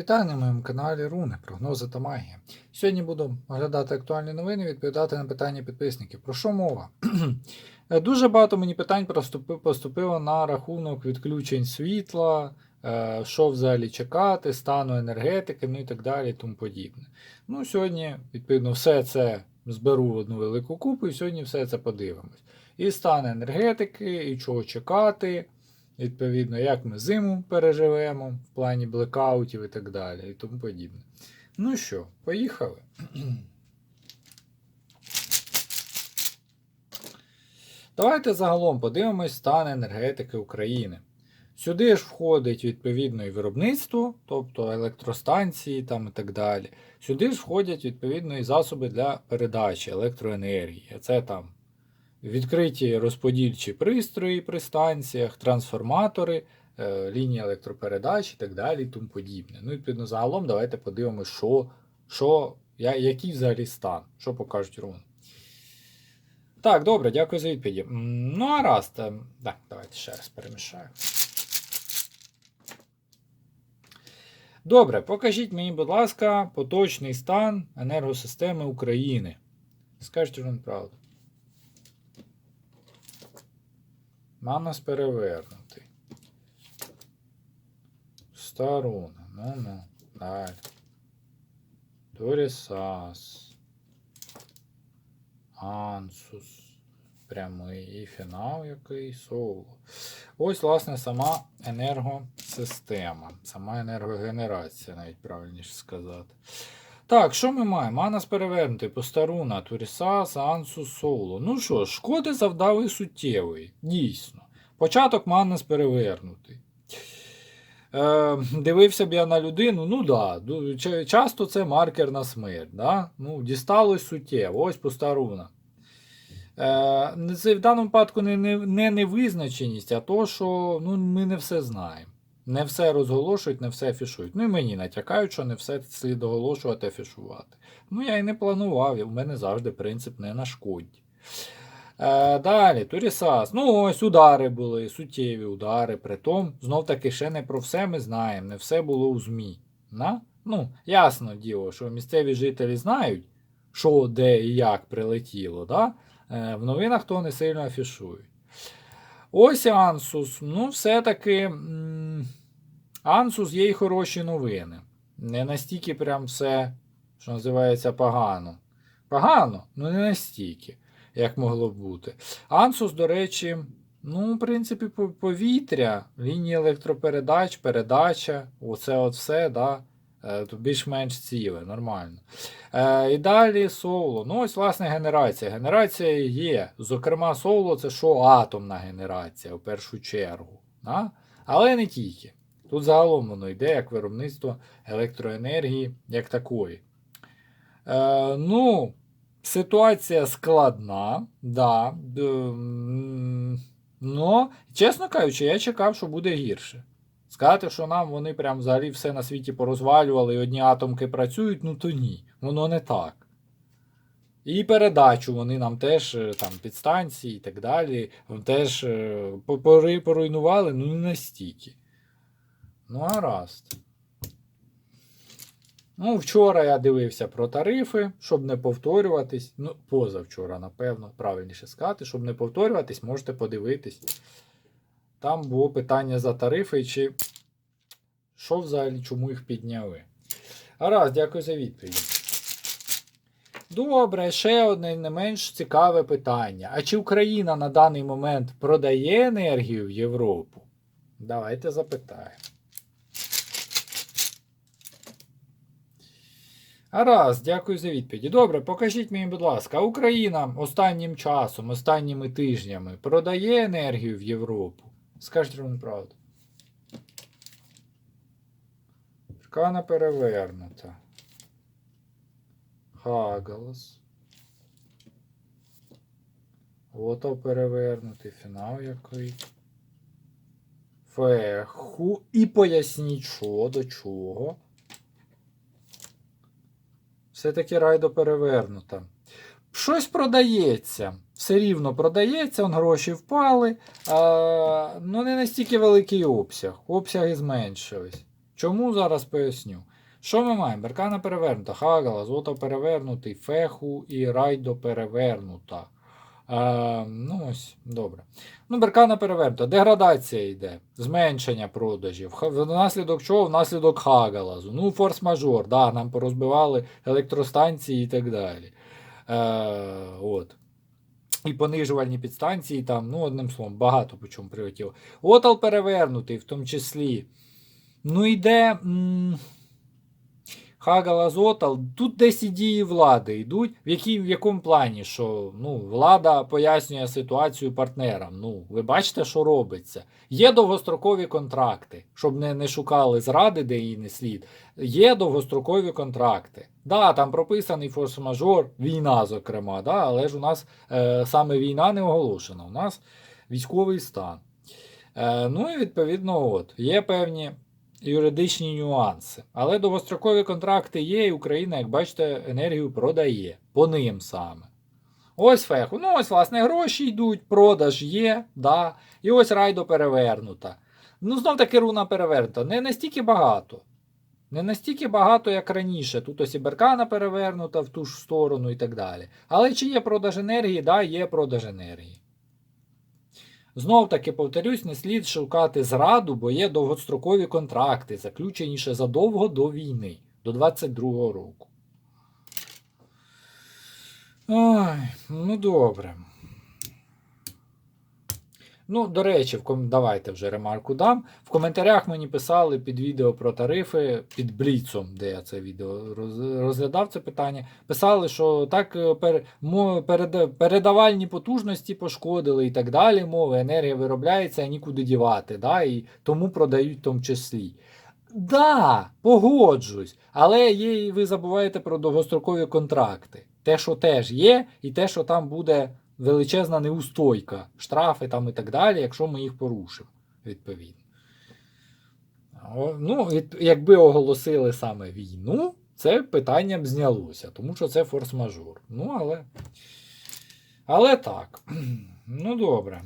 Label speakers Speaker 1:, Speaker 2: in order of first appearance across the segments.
Speaker 1: Вітаю на моєму каналі Руни, прогнози та магія. Сьогодні буду оглядати актуальні новини, відповідати на питання підписників. Про що мова? Дуже багато мені питань поступило на рахунок відключень світла, е, що взагалі чекати, стану енергетики, ну і так далі, тому подібне. Ну, сьогодні, відповідно, все це зберу в одну велику купу, і сьогодні все це подивимось. І стан енергетики, і чого чекати. Відповідно, як ми зиму переживемо в плані блекаутів і так далі, і тому подібне. Ну що, поїхали. Давайте загалом подивимось стан енергетики України. Сюди ж входить відповідно і виробництво, тобто електростанції там і так далі. Сюди ж входять відповідно і засоби для передачі електроенергії. Це там відкриті розподільчі пристрої при станціях, трансформатори, е, лінії електропередач і так далі, і тому подібне. Ну, відповідно, загалом давайте подивимося, що, що, який взагалі стан, що покажуть руни. Так, добре, дякую за відповіді. Ну, а раз, так, давайте ще раз перемішаю. Добре, покажіть мені, будь ласка, поточний стан енергосистеми України. Скажіть вам правду. Манас перевернутий. Старуна. Ну ну. Далі. Торісас. Ансус. Прямий. І фінал який соло. Ось, власне, сама енергосистема. Сама енергогенерація, навіть правильніше сказати. Так, що ми маємо? Манас перевернутий, Постаруна, Турісас, Ансус, Соло. Ну що шкоди завдали суттєвої. Дійсно. Початок Манас перевернутий. Е, дивився б я на людину, ну да, часто це маркер на смерть. Да? Ну, дісталось суттєво, ось Постаруна. Е, це в даному випадку не, не, не невизначеність, а то, що ну, ми не все знаємо. Не все розголошують, не все афішують. Ну і мені натякають, що не все слід оголошувати, афішувати. Ну, я і не планував, і в мене завжди принцип не нашкодь. Е, далі, Турісас. Ну, ось удари були, суттєві удари. Притом, знов таки, ще не про все ми знаємо, не все було у ЗМІ. На? Ну, ясно діло, що місцеві жителі знають, що, де і як прилетіло. Да? Е, в новинах то не сильно афішують. Ось Ансус. Ну, все-таки. Ансус є й хороші новини. Не настільки прям все, що називається, погано. Погано, ну не настільки, як могло б бути. Ансус, до речі, ну, в принципі, повітря, лінії електропередач, передача, оце от все, да, е, більш-менш ціле, нормально. Е, і далі соло. Ну, ось, власне, генерація. Генерація є. Зокрема, соло це що атомна генерація в першу чергу. Да? Але не тільки. Тут загалом воно йде як виробництво електроенергії як такої. Е, ну, ситуація складна, да. Но, чесно кажучи, я чекав, що буде гірше. Сказати, що нам вони прям взагалі все на світі порозвалювали і одні атомки працюють, ну то ні. Воно не так. І передачу вони нам теж е, там підстанції і так далі. Теж е, поруйнували, ну не настільки. Ну, гаразд. Ну, вчора я дивився про тарифи, щоб не повторюватись. Ну, позавчора, напевно, правильніше сказати, щоб не повторюватись, можете подивитись. Там було питання за тарифи, чи що взагалі, чому їх підняли. Гаразд, дякую за відповідь. Добре, ще одне не менш цікаве питання. А чи Україна на даний момент продає енергію в Європу? Давайте запитаємо. Гаразд, дякую за відповіді. Добре, покажіть мені, будь ласка, Україна останнім часом, останніми тижнями продає енергію в Європу? Скажіть вам правду. Шкана перевернута. Хагалас. Ото перевернутий фінал який. Феху. І поясніть, що до чого. Все-таки райдо перевернута. Щось продається. Все рівно продається, он гроші впали. А, ну, не настільки великий обсяг. Обсяги зменшились. Чому зараз поясню? Що ми маємо? Беркана перевернута, Хагала, Золото перевернутий, Феху і Райдо перевернута. Ну ось, добре. Ну, Беркана перевернута. Деградація йде, зменшення продажів. Внаслідок чого? Внаслідок Хагалазу. Ну, форс-мажор, да, нам порозбивали електростанції і так далі. Е, от. І понижувальні підстанції там, ну, одним словом, багато по чому прилетіло. Отал перевернутий, в тому числі. Ну, йде. М- Хагала Зотал, тут десь і дії влади йдуть. В, якій, в якому плані? Що ну, влада пояснює ситуацію партнерам. Ну, ви бачите, що робиться. Є довгострокові контракти, щоб не, не шукали зради, де її не слід. Є довгострокові контракти. Да, там прописаний форс-мажор, війна, зокрема, да, але ж у нас е, саме війна не оголошена. У нас військовий стан. Е, ну і відповідно, от, є певні юридичні нюанси. Але довгострокові контракти є, і Україна, як бачите, енергію продає по ним саме. Ось феху. Ну, ось, власне, гроші йдуть, продаж є, да. і ось райдо перевернута. Ну, знов таки руна перевернута. Не настільки багато. Не настільки багато, як раніше. Тут ось і беркана перевернута в ту ж сторону і так далі. Але чи є продаж енергії? Да, є продаж енергії. Знов таки повторюсь, не слід шукати зраду, бо є довгострокові контракти, заключені ще задовго до війни, до 22-го року. Ой, ну добре. Ну, до речі, в ком... давайте вже ремарку дам. В коментарях мені писали під відео про тарифи, під Бліцом, де я це відео роз- розглядав це питання. Писали, що так е, пер... переда- передавальні потужності пошкодили і так далі. Мови, енергія виробляється, нікуди дівати, да, і тому продають в тому числі. Да, погоджусь, але є, ви забуваєте про довгострокові контракти. Те, що теж є, і те, що там буде величезна неустойка, штрафи там і так далі, якщо ми їх порушимо, відповідно. Ну, якби оголосили саме війну, це питання б знялося, тому що це форс-мажор. Ну, але. Але так. Ну, добре.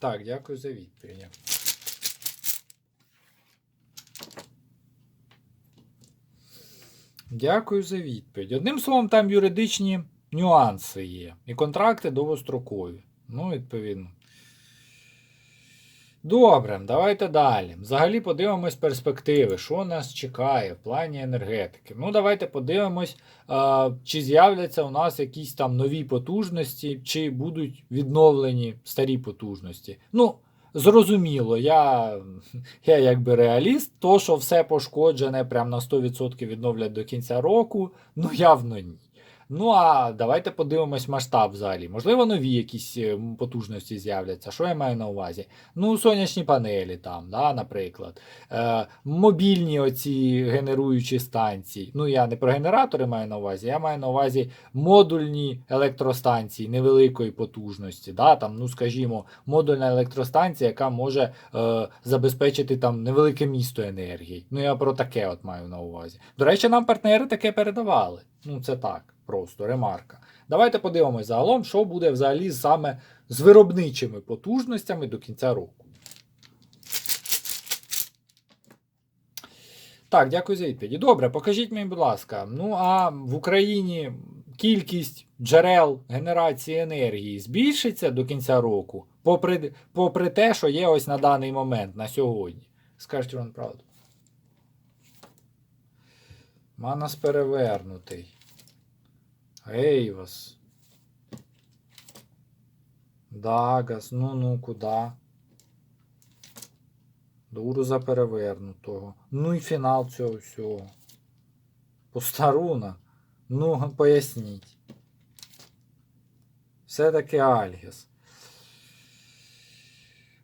Speaker 1: Так, дякую за відповідь. Дякую за відповідь. Одним словом, там юридичні нюанси є. І контракти довгострокові. Ну, відповідно. Добре, давайте далі. Взагалі подивимось перспективи, що нас чекає в плані енергетики. Ну, давайте подивимось, чи з'являться у нас якісь там нові потужності, чи будуть відновлені старі потужності. Ну, зрозуміло, я, я якби реаліст, то, що все пошкоджене прям на 100% відновлять до кінця року, ну явно ні. Ну а давайте подивимось масштаб взагалі. Можливо, нові якісь е, потужності з'являться. Що я маю на увазі? Ну, сонячні панелі там, да, наприклад. Е, мобільні оці генеруючі станції. Ну, я не про генератори маю на увазі, я маю на увазі модульні електростанції невеликої потужності. Да, там, ну, скажімо, модульна електростанція, яка може е, забезпечити там невелике місто енергії. Ну, я про таке от маю на увазі. До речі, нам партнери таке передавали. Ну, це так, просто ремарка. Давайте подивимось загалом, що буде взагалі саме з виробничими потужностями до кінця року. Так, дякую за відповіді. Добре, покажіть мені, будь ласка. Ну а в Україні кількість джерел генерації енергії збільшиться до кінця року, попри, попри те, що є ось на даний момент, на сьогодні. Скажіть вам правду. Манас перевернутий. Ейвас. Дагас. Ну ну куди? До Уруза перевернутого. Ну і фінал цього всього. Постаруна. Ну, поясніть. Все-таки Альгіс.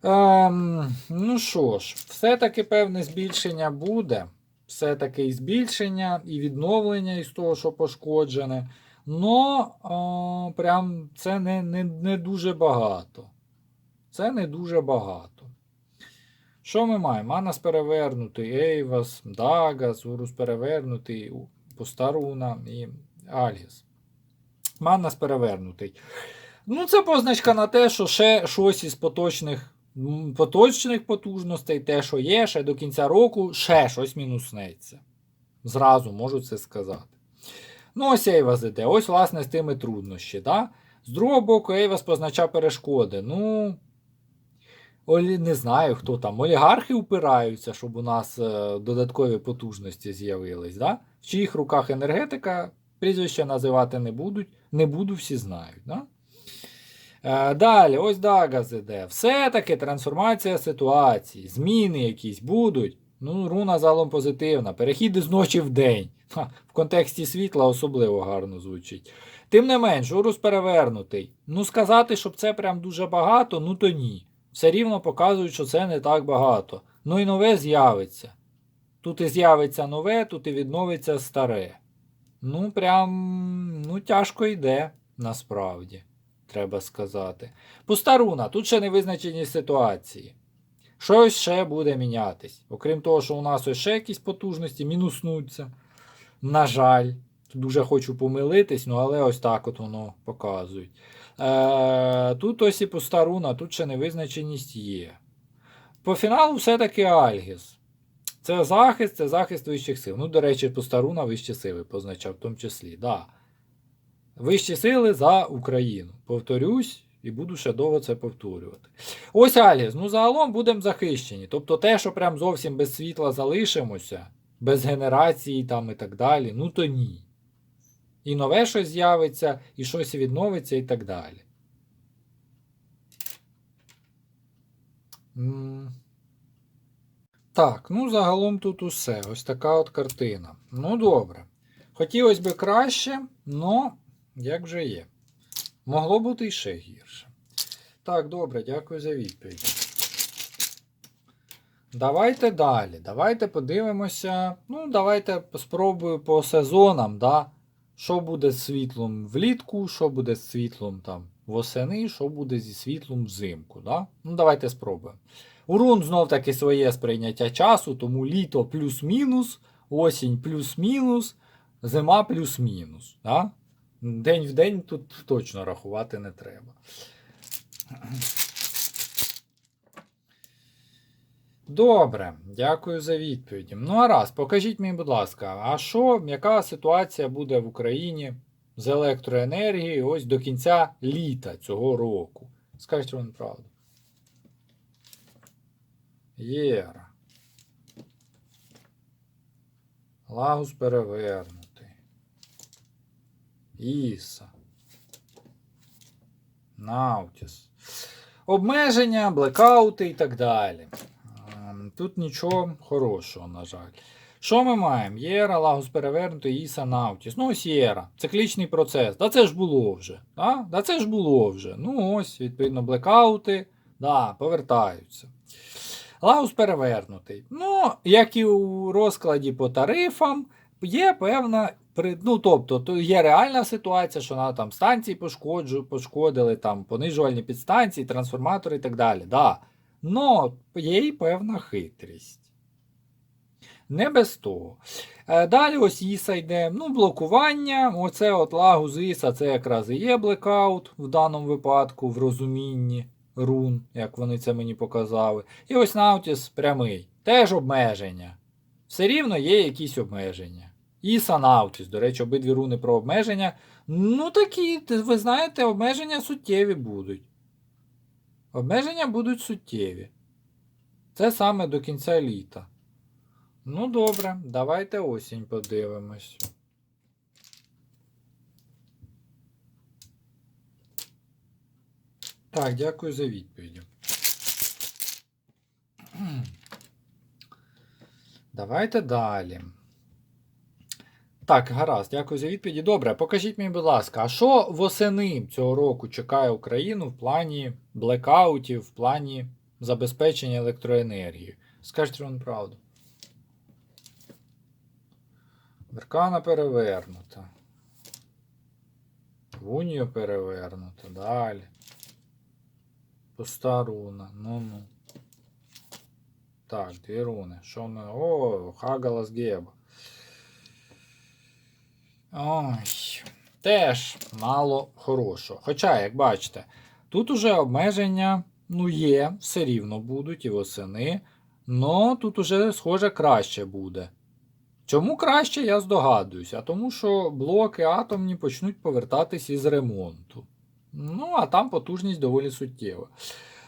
Speaker 1: Ем, ну що ж, все-таки певне збільшення буде. Все-таки і збільшення, і відновлення із того, що пошкоджене. Но о, прям це не, не, не дуже багато. Це не дуже багато. Що ми маємо? Манас перевернутий, Ейвас, Дагас, Урус перевернутий, Постаруна і Альгіс. Манас перевернутий. Ну, це позначка на те, що ще щось із поточних поточних потужностей, те, що є, ще до кінця року, ще щось мінуснеться. Зразу можу це сказати. Ну, ось Ейвас іде. Ось, власне, з тими труднощі. Да? З другого боку, Ейвас позначає перешкоди. Ну, олі, не знаю, хто там. Олігархи упираються, щоб у нас е, додаткові потужності з'явились. Да? В чиїх руках енергетика, прізвища називати не будуть, не буду, всі знають. Да? Е, Далі, ось Дагаз іде. Все-таки трансформація ситуації, зміни якісь будуть. Ну, руна загалом позитивна. Перехід з ночі в день. Ха, в контексті світла особливо гарно звучить. Тим не менш, Урус перевернутий. Ну, сказати, щоб це прям дуже багато, ну то ні. Все рівно показують, що це не так багато. Ну і нове з'явиться. Тут і з'явиться нове, тут і відновиться старе. Ну, прям, ну, тяжко йде, насправді, треба сказати. Пуста руна, тут ще не визначені ситуації. Щось ще буде мінятись. Окрім того, що у нас ще якісь потужності мінуснуться. На жаль, дуже хочу помилитись, ну але ось так от воно показують. Е, тут ось і пуста руна, тут ще невизначеність є. По фіналу все-таки Альгіс. Це захист, це захист вищих сил. Ну, до речі, пуста руна вищі сили позначав в тому числі. Да. Вищі сили за Україну. Повторюсь, і буду ще довго це повторювати. Ось Альгіс. Ну, загалом будемо захищені. Тобто те, що прям зовсім без світла залишимося, без генерації там і так далі, ну то ні. І нове щось з'явиться, і щось відновиться, і так далі. Так, ну загалом тут усе. Ось така от картина. Ну добре. Хотілося б краще, але як же є. Могло бути і ще гірше. Так, добре, дякую за відповідь. Давайте далі. Давайте подивимося. Ну, давайте спробую по сезонам, да? що буде з світлом влітку, що буде з світлом там восени, що буде зі світлом взимку. Да? Ну, давайте спробуємо. Урун знов таки своє сприйняття часу, тому літо плюс-мінус, осінь плюс-мінус, зима плюс-мінус. Да? День в день тут точно рахувати не треба. Добре, дякую за відповіді. Ну, а раз, покажіть мені, будь ласка, а що, яка ситуація буде в Україні з електроенергією ось до кінця літа цього року? Скажіть вам правду. Єра. Лагус перевернутий. Іса. Наутіс. Обмеження, блекаути і так далі. Ем, Тут нічого хорошого, на жаль. Що ми маємо? Єра, Лагус перевернутий, Іса, Наутіс. Ну, ось Єра. Циклічний процес. Да це ж було вже. Да? Да це ж було вже. Ну ось, відповідно, блекаути. Да, повертаються. Лагус перевернутий. Ну, як і у розкладі по тарифам, є певна. При- Ну, тобто, то є реальна ситуація, що на там станції пошкоджу, пошкодили, там понижувальні підстанції, трансформатори і так далі. Да. Но є і певна хитрість. Не без того. Е, Далі ось Іса йде. Ну, блокування. Оце от лагу з Іса, це якраз і є блекаут в даному випадку, в розумінні рун, як вони це мені показали. І ось Наутіс прямий. Теж обмеження. Все рівно є якісь обмеження. Іса Наутіс, до речі, обидві руни про обмеження. Ну такі, ви знаєте, обмеження суттєві будуть. Обмеження будуть суттєві. Це саме до кінця літа. Ну, добре, давайте осінь подивимось. Так, дякую за відповіді. Давайте далі. Так, гаразд, дякую за відповіді. Добре, покажіть мені, будь ласка, а що восени цього року чекає Україну в плані блекаутів, в плані забезпечення електроенергією? Скажіть вам правду. Веркана перевернута. Вунію перевернута. Далі. Пуста руна. Ну-ну. Так, дві руни. Що ми. О, Хагалас Геба. Ой. Теж мало хорошого. Хоча, як бачите, тут уже обмеження Ну, є, все рівно будуть і восени. Но тут уже, схоже, краще буде. Чому краще, я здогадуюся, тому що блоки атомні почнуть повертатись із ремонту. Ну, а там потужність доволі суттєва.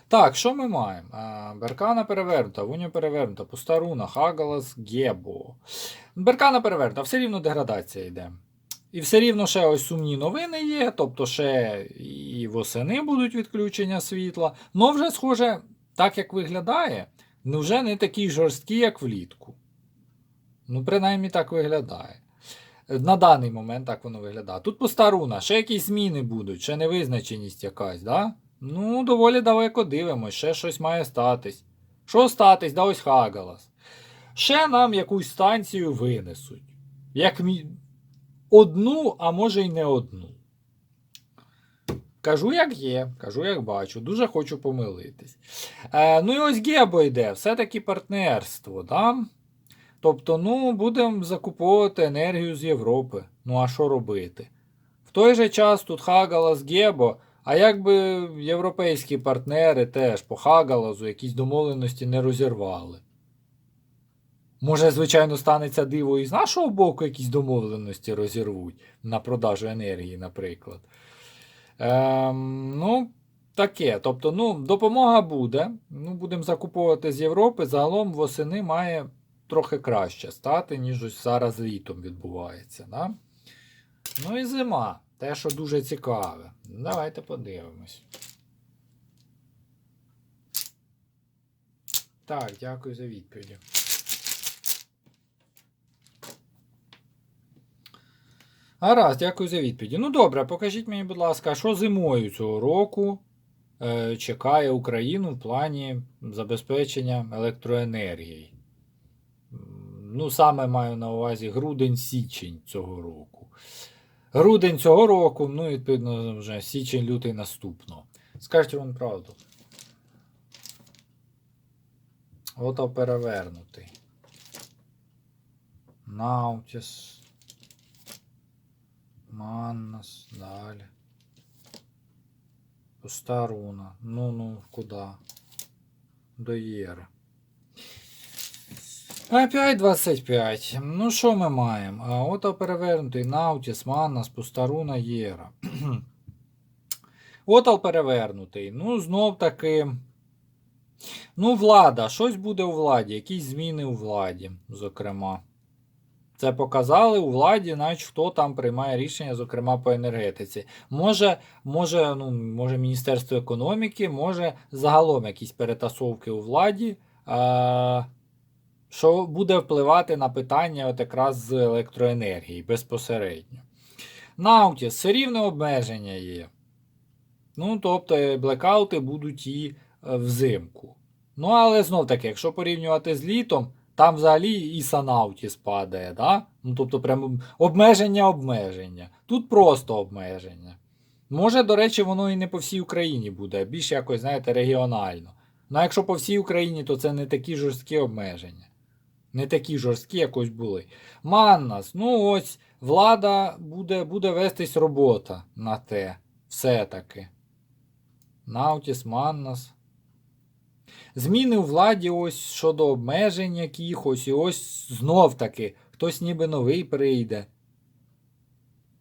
Speaker 1: Так, що ми маємо? Беркана перевернута, Вуня перевернута, пуста руна, Хагалас, Гебо. Беркана перевернута, все рівно деградація йде. І все рівно ще ось сумні новини є, тобто ще і восени будуть відключення світла. Ну, вже, схоже, так як виглядає, ну вже не такі жорсткі, як влітку. Ну, принаймні так виглядає. На даний момент так воно виглядає. Тут пуста руна, ще якісь зміни будуть, ще невизначеність якась, да? Ну, доволі далеко дивимось, ще щось має статись. Що статись? Да ось Хагалас. Ще нам якусь станцію винесуть. Як. Одну, а може й не одну. Кажу, як є, кажу, як бачу. Дуже хочу помилитись. Е, ну і ось Гебо йде, все-таки партнерство. Да? Тобто, ну, будемо закуповувати енергію з Європи. Ну, а що робити? В той же час тут Хагалас Гебо, а якби європейські партнери теж по Хагалазу якісь домовленості не розірвали. Може, звичайно, станеться диво і з нашого боку якісь домовленості розірвуть на продажу енергії, наприклад. Ем, ну, таке. Тобто, ну, допомога буде. Ну, будемо закуповувати з Європи. Загалом восени має трохи краще стати, ніж ось зараз літом відбувається. Да? Ну і зима. Те, що дуже цікаве. Давайте подивимось. Так, дякую за відповіді. Гаразд, дякую за відповіді. Ну добре, покажіть мені, будь ласка, що зимою цього року е, чекає Україну в плані забезпечення електроенергії? Ну, саме маю на увазі грудень-січень цього року. Грудень цього року, ну, відповідно, вже січень-лютий наступного. Скажіть вам правду. Ото перевернутий. Наутіс. Маннас, далі. Пуста руна. Ну ну, куди? До Єри. Опять 25. Ну що ми маємо? А, Ото перевернутий Наутіс, Маннас, пуста руна, Єра. Отал перевернутий. Ну, знов таки. Ну, влада. Щось буде у владі. Якісь зміни у владі, зокрема. Це показали у владі, навіть хто там приймає рішення, зокрема по енергетиці. Може, може, ну, може Міністерство економіки, може загалом якісь перетасовки у владі, а, що буде впливати на питання от якраз з електроенергії безпосередньо. Наутіс, все рівне обмеження є. Ну, тобто, блекаути будуть і е, взимку. Ну, але знов таки, якщо порівнювати з літом, там взагалі і санауті спадає, да? Ну, тобто, прямо обмеження обмеження. Тут просто обмеження. Може, до речі, воно і не по всій Україні буде, а більш якось, знаєте, регіонально. Ну, а якщо по всій Україні, то це не такі жорсткі обмеження. Не такі жорсткі, якось були. Маннас, ну ось, влада буде, буде вестись робота на те. Все-таки. Наутіс, Маннас. Зміни у владі ось щодо обмежень якихось, і ось знов таки хтось ніби новий прийде.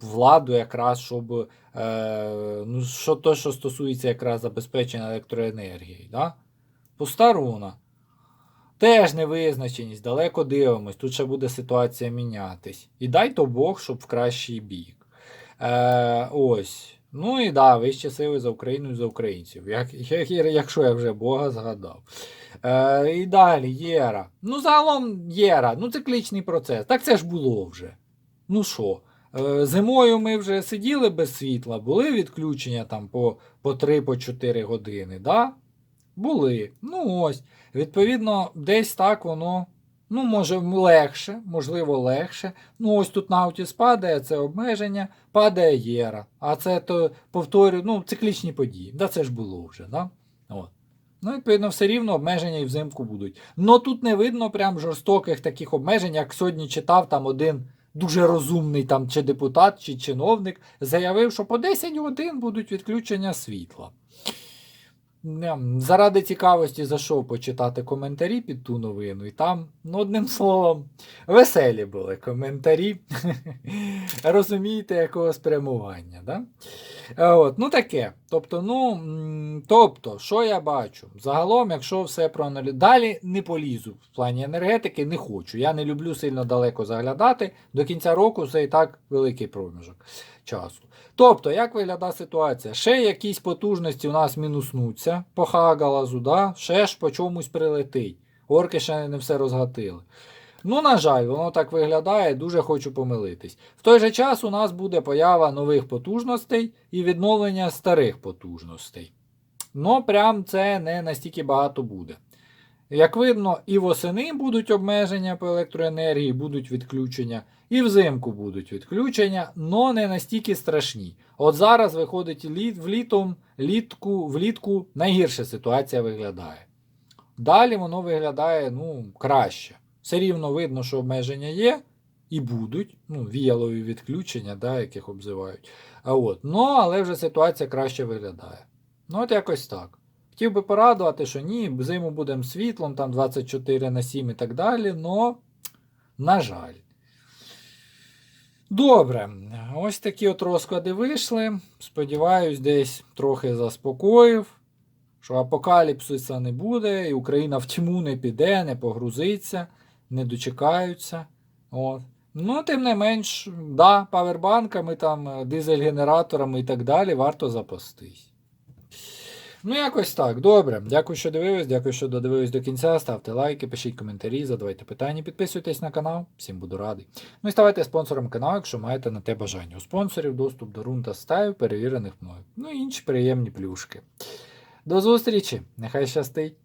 Speaker 1: Владу якраз, щоб е, ну, що, то, що стосується якраз забезпечення електроенергії. Да? Пуста. Теж невизначеність, далеко дивимось, тут ще буде ситуація мінятись. І дай то Бог, щоб в кращий бік. Е, ось. Ну і да, вищі сили за Україну і за українців. Як, як, якщо я вже Бога згадав. Е, і далі Єра. Ну, загалом Єра, ну циклічний процес. Так це ж було вже. Ну що? Е, зимою ми вже сиділи без світла, були відключення там по, по 3-4 години. да? Були. Ну ось. Відповідно, десь так воно. Ну, може, легше, можливо, легше. Ну, ось тут Наутіс падає, це обмеження, падає Єра. А це то повторюю, ну, циклічні події. Да, це ж було вже, да? От. Ну, відповідно, все рівно обмеження і взимку будуть. Но тут не видно прям жорстоких таких обмежень, як сьогодні читав там один дуже розумний там чи депутат, чи чиновник, заявив, що по 10 годин будуть відключення світла. Ем, заради цікавості зайшов почитати коментарі під ту новину, і там, ну, одним словом, веселі були коментарі. Розумієте, якого спрямування. Да? Е, От, ну таке. Тобто, ну, тобто, що я бачу? Загалом, якщо все проаналізувати. Далі не полізу в плані енергетики, не хочу. Я не люблю сильно далеко заглядати. До кінця року це і так великий проміжок часу. Тобто, як виглядає ситуація? Ще якісь потужності у нас мінуснуться по хагалазу, да? ще ж по чомусь прилетить. Орки ще не все розгатили. Ну, на жаль, воно так виглядає, дуже хочу помилитись. В той же час у нас буде поява нових потужностей і відновлення старих потужностей. Ну, прям це не настільки багато буде. Як видно, і восени будуть обмеження по електроенергії, будуть відключення, і взимку будуть відключення, але не настільки страшні. От зараз виходить літ, влітом, літку, влітку найгірша ситуація виглядає. Далі воно виглядає ну, краще. Все рівно видно, що обмеження є, і будуть, ну, віялові відключення, да, яких обзивають. А от, ну, але вже ситуація краще виглядає. Ну, от якось так. Хотів би порадувати, що ні, зиму будемо світлом, там 24 на 7 і так далі, но, на жаль. Добре, ось такі от розклади вийшли. Сподіваюсь, десь трохи заспокоїв, що апокаліпсиса не буде, і Україна в тьму не піде, не погрузиться, не дочекаються. От. Ну, тим не менш, да, павербанками, там, е, дизель-генераторами і так далі варто запастись. Ну, якось так. Добре. Дякую, що дивились. Дякую, що додивились до кінця. Ставте лайки, пишіть коментарі, задавайте питання, підписуйтесь на канал. Всім буду радий. Ну і ставайте спонсором каналу, якщо маєте на те бажання. У спонсорів доступ до рун та стаю, перевірених мною. Ну і інші приємні плюшки. До зустрічі! Нехай щастить!